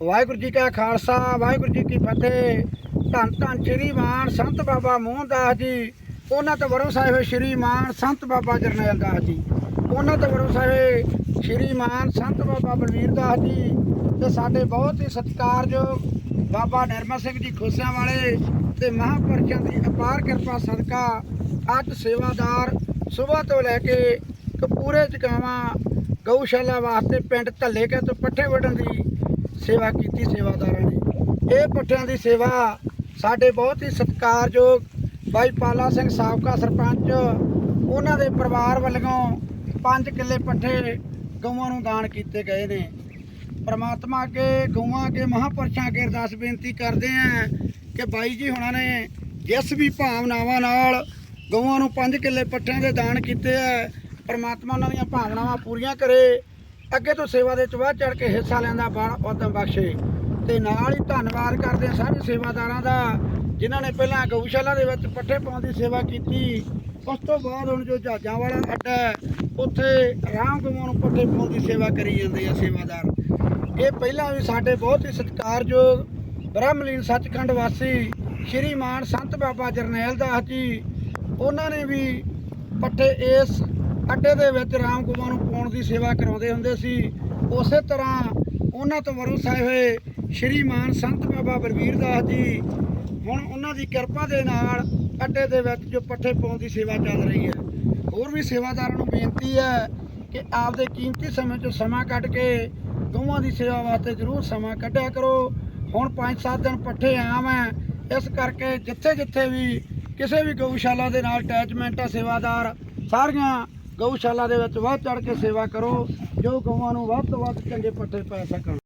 ਵਾਹਿਗੁਰੂ ਜੀ ਕਾ ਖਾਲਸਾ, ਵਾਹਿਗੁਰੂ ਜੀ ਕੀ ਫਤਿਹ। ਧੰਨ ਧੰਨ ਸ਼੍ਰੀ ਮਾਨ ਸੰਤ ਬਾਬਾ ਮੋਹਨ ਦਾਸ ਜੀ। ਉਹਨਾਂ ਤੋਂ ਵਰੋਂ ਸਾਹਿਬ ਸ਼੍ਰੀ ਮਾਨ ਸੰਤ ਬਾਬਾ ਜਰਨੈਲ ਦਾਸ ਜੀ। ਉਹਨਾਂ ਤੋਂ ਵਰੋਂ ਸਾਹਿਬ ਸ਼੍ਰੀ ਮਾਨ ਸੰਤ ਬਾਬਾ ਬਲਵੀਰ ਦਾਸ ਜੀ। ਤੇ ਸਾਡੇ ਬਹੁਤ ਹੀ ਸਤਿਕਾਰਯੋਗ ਬਾਬਾ ਨਰਮਾ ਸਿੰਘ ਜੀ ਖੋਸਿਆਂ ਵਾਲੇ ਤੇ ਮਹਾਂਪੁਰਸ਼ਾਂ ਦੀ ਅਪਾਰ ਕਿਰਪਾ ਸਦਕਾ ਅੱਜ ਸੇਵਾਦਾਰ ਸਵੇਰ ਤੋਂ ਲੈ ਕੇ ਕਪੂਰੇ ਚਕਾਵਾਂ ਗਊਸ਼ਾਲਾ ਵਾਸਤੇ ਪਿੰਡ ਧੱਲੇਕੇ ਤੋਂ ਪੱਠੇ ਵੱਢਣ ਦੀ ਸੇਵਾ ਕੀਤੀ ਸੇਵਾਦਾਰਾਂ ਨੇ। ਇਹ ਪੱਠਿਆਂ ਦੀ ਸੇਵਾ ਸਾਡੇ ਬਹੁਤ ਹੀ ਸਤਿਕਾਰਯੋਗ ਬਾਈ ਪਾਲਾ ਸਿੰਘ ਸਾਬਕਾ ਸਰਪੰਚ, ਉਹਨਾਂ ਦੇ ਪਰਿਵਾਰ ਵੱਲੋਂ 5 ਕਿੱਲੇ ਪੱਠੇ ਗਊਆਂ ਨੂੰ ਦਾਨ ਕੀਤੇ ਗਏ ਨੇ। ਪਰਮਾਤਮਾ ਅੱਗੇ, ਗਊਆਂ ਅੱਗੇ, ਮਹਾਂਪੁਰਸ਼ਾਂ ਅੱਗੇ ਅਰਦਾਸ ਬੇਨਤੀ ਕਰਦੇ ਆਂ ਕਿ ਬਾਈ ਜੀ ਹੁਣਾਂ ਨੇ ਜਿਸ ਵੀ ਭਾਵਨਾਵਾਂ ਨਾਲ ਗਊਆਂ ਨੂੰ 5 ਕਿੱਲੇ ਪੱਠਿਆਂ ਦੇ ਦਾਨ ਕੀਤੇ ਆ, ਪਰਮਾਤਮਾ ਉਹਨਾਂ ਦੀਆਂ ਭਾਵਨਾਵਾਂ ਪੂਰੀਆਂ ਕਰੇ। ਅੱਗੇ ਤੋਂ ਸੇਵਾ ਦੇ ਚ ਵੱਧ ਚੜ ਕੇ ਹਿੱਸਾ ਲੈਂਦਾ ਬਣ ਉਦਮ ਬਖਸ਼ੇ। ਤੇ ਨਾਲ ਹੀ ਧੰਨਵਾਦ ਕਰਦੇ ਹਾਂ ਸਾਰੇ ਸੇਵਾਦਾਰਾਂ ਦਾ, ਜਿਨ੍ਹਾਂ ਨੇ ਪਹਿਲਾਂ ਗਊਸ਼ਾਲਾ ਦੇ ਵਿੱਚ ਪੱਠੇ ਪਾਉਣ ਦੀ ਸੇਵਾ ਕੀਤੀ। ਉਸ ਤੋਂ ਬਾਅਦ ਹੁਣ ਜੋ ਜਹਾਜ਼ਾਂ ਵਾਲਾ ਅੱਡਾ ਉੱਥੇ ਆਰਾਮ ਕਮਾਉਣ ਨੂੰ ਪੱਠੇ ਪਾਉਣ ਦੀ ਸੇਵਾ ਕਰੀ ਜਾਂਦੇ ਆ ਸੇਵਾਦਾਰ। ਇਹ ਪਹਿਲਾਂ ਵੀ ਸਾਡੇ ਬਹੁਤ ਹੀ ਸਤਿਕਾਰਯੋਗ ਬ੍ਰਹਮਲੀਨ ਸੱਚਖੰਡ ਵਾਸੀ ਸ਼੍ਰੀ ਮਾਨ ਸੰਤ ਬਾਬਾ ਜਰਨੈਲ ਦਾਸ ਜੀ, ਉਹਨਾਂ ਨੇ ਵੀ ਪੱਠੇ ਇਸ ਅੱਡੇ ਦੇ ਵਿੱਚ ਰਾਮ ਗਊਆਂ ਨੂੰ ਪਾਉਣ ਦੀ ਸੇਵਾ ਕਰਾਉਂਦੇ ਹੁੰਦੇ ਸੀ। ਉਸੇ ਤਰ੍ਹਾਂ ਉਹਨਾਂ ਤੋਂ ਵਰੋਂ ਸਾਹਿਬ ਹੋਏ ਸ਼੍ਰੀ ਮਾਨ ਸੰਤ ਬਾਬਾ ਬਲਵੀਰ ਦਾਸ ਜੀ, ਹੁਣ ਉਹਨਾਂ ਦੀ ਕਿਰਪਾ ਦੇ ਨਾਲ ਅੱਡੇ ਦੇ ਵਿੱਚ ਜੋ ਪੱਠੇ ਪਾਉਣ ਦੀ ਸੇਵਾ ਚੱਲ ਰਹੀ ਹੈ। ਹੋਰ ਵੀ ਸੇਵਾਦਾਰਾਂ ਨੂੰ ਬੇਨਤੀ ਹੈ ਕਿ ਆਪਦੇ ਕੀਮਤੀ ਸਮੇਂ 'ਚੋਂ ਸਮਾਂ ਕੱਢ ਕੇ ਦੋਵਾਂ ਦੀ ਸੇਵਾ ਵਾਸਤੇ ਜ਼ਰੂਰ ਸਮਾਂ ਕੱਢਿਆ ਕਰੋ। ਹੁਣ 5-7 ਦਿਨ ਪੱਠੇ ਆਮ ਹੈ। ਇਸ ਕਰਕੇ ਜਿੱਥੇ ਜਿੱਥੇ ਵੀ ਕਿਸੇ ਵੀ ਗਊਸ਼ਾਲਾ ਦੇ ਨਾਲ ਅਟੈਚਮੈਂਟ ਹੈ ਸੇਵਾਦਾਰ, ਸਾਰੀਆਂ ਗਊਸ਼ਾਲਾ ਦੇ ਵਿੱਚ ਵੱਧ ਚੜ ਕੇ ਸੇਵਾ ਕਰੋ, ਜੋ ਗਊਆਂ ਨੂੰ ਵੱਧ ਤੋਂ ਵੱਧ ਚੰਗੇ ਪੱਠੇ ਪੈ ਸਕਣ।